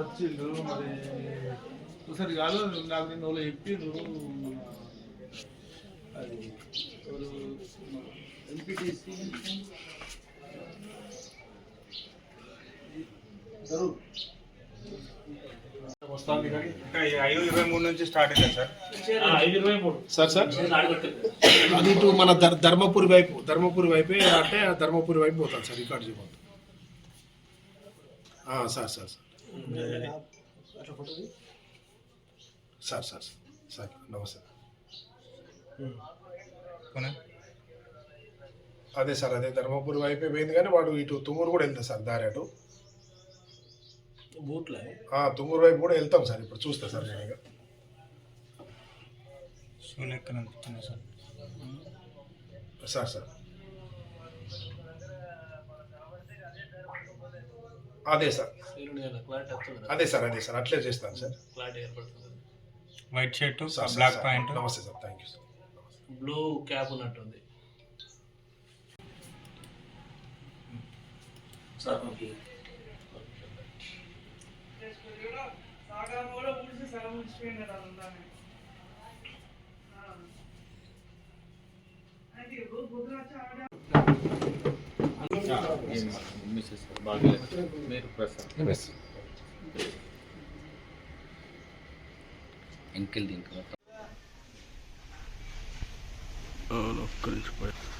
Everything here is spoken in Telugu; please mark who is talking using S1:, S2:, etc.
S1: ఇచ్చిండ్రు మరి ఒకసారి కాదు నాకు నిన్న వాళ్ళు చెప్పిండ్రు అది ఎంపీటీసీ వస్తాంది కానీ.
S2: ఇంకా ఈ ఐదు ఇరవై మూడు నుంచి స్టార్ట్ అయింది సార్?
S1: Sir sir. అది ఇటు మన ధర్ ధర్మపురి వైపు ధర్మపురి వైపే అంటే ఆ ధర్మపురి వైపు పోతాను సార్ రికార్డ్ చేయబోతాను ఆ, sir sir sir. Sir sir sir నమస్తే.
S2: కొనే.
S1: అదే సార్ అదే ధర్మపురి వైపే పోయింది కానీ వాడు ఇటు తుమ్మూరు కూడా వెళ్తాం సార్ దారి అటు. తుమ్మూరు వైపు కూడా వెళ్తాం సార్ ఇప్పుడు చూస్తా సార్ నేను
S2: సార్?
S1: Sir sir. అదే సార్. అదే సార్ అదే సార్. అట్లే చేస్తాను sir.
S2: White shirt
S1: sir,
S2: black
S1: sir,
S2: pant.
S1: నమస్తే sir. Thank you sir
S3: blue cap ఉన్నట్టుంది. సార్ ఓకే
S4: ఎంకిల్ దీనికి మొత్తం
S3: ఒక్క నిమిషం